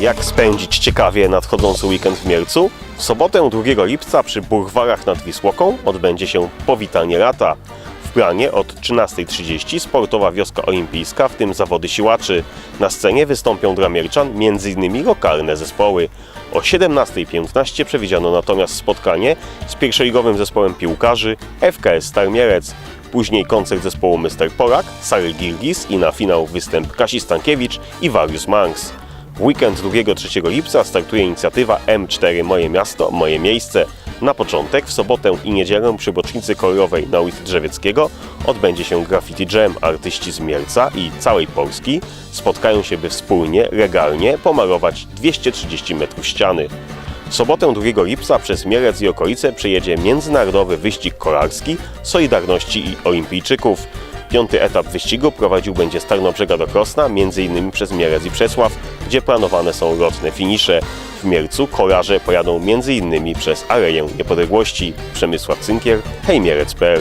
Jak spędzić ciekawie nadchodzący weekend w Mielcu? W sobotę 2 lipca przy Burwarach nad Wisłoką odbędzie się powitanie lata. W planie od 13.30 sportowa wioska olimpijska, w tym zawody siłaczy. Na scenie wystąpią dla Mielczan m.in. lokalne zespoły. O 17.15 przewidziano natomiast spotkanie z pierwszoligowym zespołem piłkarzy FKS Star Mielec. Później koncert zespołu Mr. Polak, Sary Gilgis i na finał występ Kasi Stankiewicz i Warius Manx. W weekend 2-3 lipca startuje inicjatywa M4 Moje Miasto, Moje Miejsce. Na początek w sobotę i niedzielę przy bocznicy kolorowej na ulicy Drzewieckiego odbędzie się Graffiti Jam. Artyści z Mielca i całej Polski spotkają się, by wspólnie, legalnie pomalować 230 metrów ściany. W sobotę 2 lipca przez Mielec i okolice przejedzie międzynarodowy wyścig kolarski Solidarności i Olimpijczyków. Piąty etap wyścigu prowadził będzie z Tarnobrzega do Krosna, m.in. przez Mielec i Przesław, gdzie planowane są lotne finisze. W Mielcu kolarze pojadą m.in. przez Aleję Niepodległości. Przemysław Cynkier, hejmielec.pl